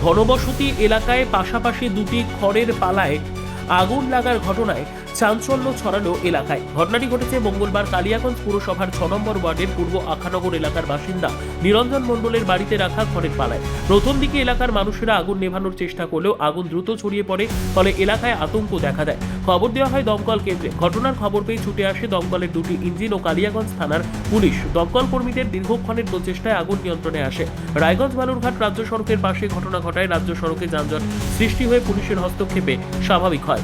ঘনবসতি এলাকায় পাশাপাশি দুটি খড়ের পালায় আগুন লাগার ঘটনায় চাঞ্চল্য ছড়ালো এলাকায়। ঘটনাটি ঘটেছে মঙ্গলবার কালিয়াগঞ্জ পুরসভার ছ নম্বর ওয়ার্ডের পূর্ব আখানগর এলাকার বাসিন্দা নিরঞ্জন মণ্ডলের বাড়িতে রাখা খড়ের পালায়। প্রথম দিকে এলাকার মানুষেরা আগুন নেভানোর চেষ্টা করলেও আগুন দ্রুত ছড়িয়ে পড়ে, ফলে এলাকায় আতঙ্ক দেখা দেয়। খবর দেওয়া হয় দমকল কেন্দ্রে। ঘটনার খবর পেয়ে ছুটে আসে দমকলের দুটি ইঞ্জিন ও কালিয়াগঞ্জ থানার পুলিশ। দমকল কর্মীদের দীর্ঘক্ষণের প্রচেষ্টায় আগুন নিয়ন্ত্রণে আসে। রায়গঞ্জ বালুরঘাট রাজ্য সড়কের পাশে ঘটনা ঘটায় রাজ্য সড়কে যানজট সৃষ্টি হয়ে পুলিশের হস্তক্ষেপে স্বাভাবিক হয়।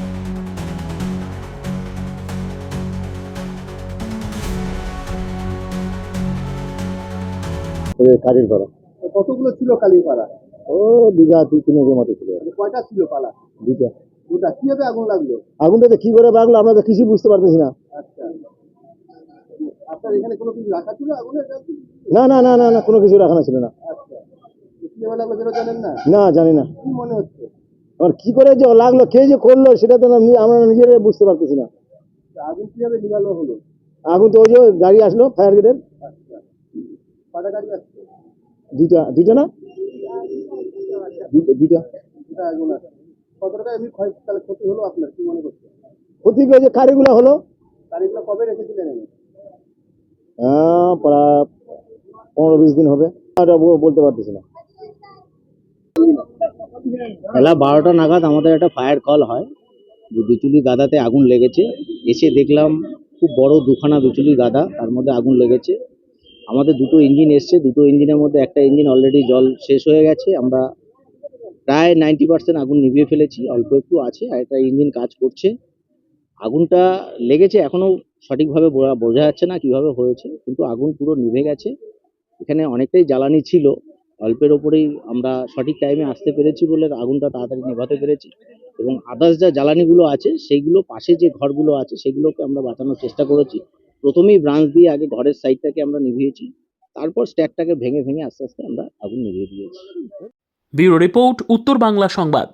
কাজের করা কতগুলো ছিল কালীপাড়া ও বিঘা দুই তিনের মতো ছিল। মানে কয়টা ছিল পালা দুইটা। ওটা কীভাবে আগুন লাগল? আগুনটাতে কি করে লাগল আমরা তো কিছু বুঝতে পারতেছি না। আচ্ছা। আপনার এখানে কোনো কিছু রাখা ছিল আগুনের না না না না না কোনো কিছু রাখানো ছিল না। আচ্ছা। না? না জানি না। কি মনে হচ্ছে? আর কি করে যে লাগল কে যে করল সেটা তো আমরা নিজেরাই বুঝতে পারতেছি না। আগুন কীভাবে হলো? আগুন তো ওই যে গাড়ি আসলো ফায়ার ব্রিগেডের আচ্ছা। কটা গাড়ি আসছে দুইটা দুইটা না? দুইটা দুইটা দুটা আগুন আছে। কত টাকা এমনি তাহলে ক্ষতি হলো আপনার কি মনে করছে ক্ষতি করে যে কারিগুলো হলো? গাড়িগুলো কবে রেখেছিলেন প্রায় পনেরো বিশ দিন হবে। বলতে পারতেছি না। বেলা বারোটা নাগাদ আমাদের একটা ফায়ার কল হয়। যে বিচুলি গাদাতে আগুন লেগেছে। এসে দেখলাম খুব বড় দুখানা বিচুলি গাদা তার মধ্যে আগুন লেগেছে। আমাদের দুটো ইঞ্জিন এসছে, দুটো ইঞ্জিনের মধ্যে একটা ইঞ্জিন অলরেডি জল শেষ হয়ে গেছে। আমরা প্রায় নাইনটি পার্সেন্ট আগুন নিভিয়ে ফেলেছি, অল্প একটু আছে, আর একটা ইঞ্জিন কাজ করছে। আগুনটা লেগেছে, এখনও সঠিকভাবে বোঝা যাচ্ছে না কীভাবে হয়েছে, কিন্তু আগুন পুরো নিভে গেছে। এখানে অনেকটাই জ্বালানি ছিল, অল্পের ওপরেই আমরা সঠিক টাইমে আসতে পেরেছি বলে আগুনটা তাড়াতাড়ি নেভাতে পেরেছি। এবং আদার্স যা জ্বালানিগুলো আছে, সেইগুলো পাশে যে ঘরগুলো আছে, সেগুলোকে আমরা বাঁচানোর চেষ্টা করেছি। প্রথমেই ব্রাঞ্চ দিয়ে আগে ঘরের সাইডটাকে আমরা নিভিয়েছি, তারপর স্ট্যাকটাকে ভেঙে ভেঙে আস্তে আস্তে আমরা আগুন নিভিয়ে দিয়েছি। ব্যুরো রিপোর্ট, উত্তর বাংলা সংবাদ।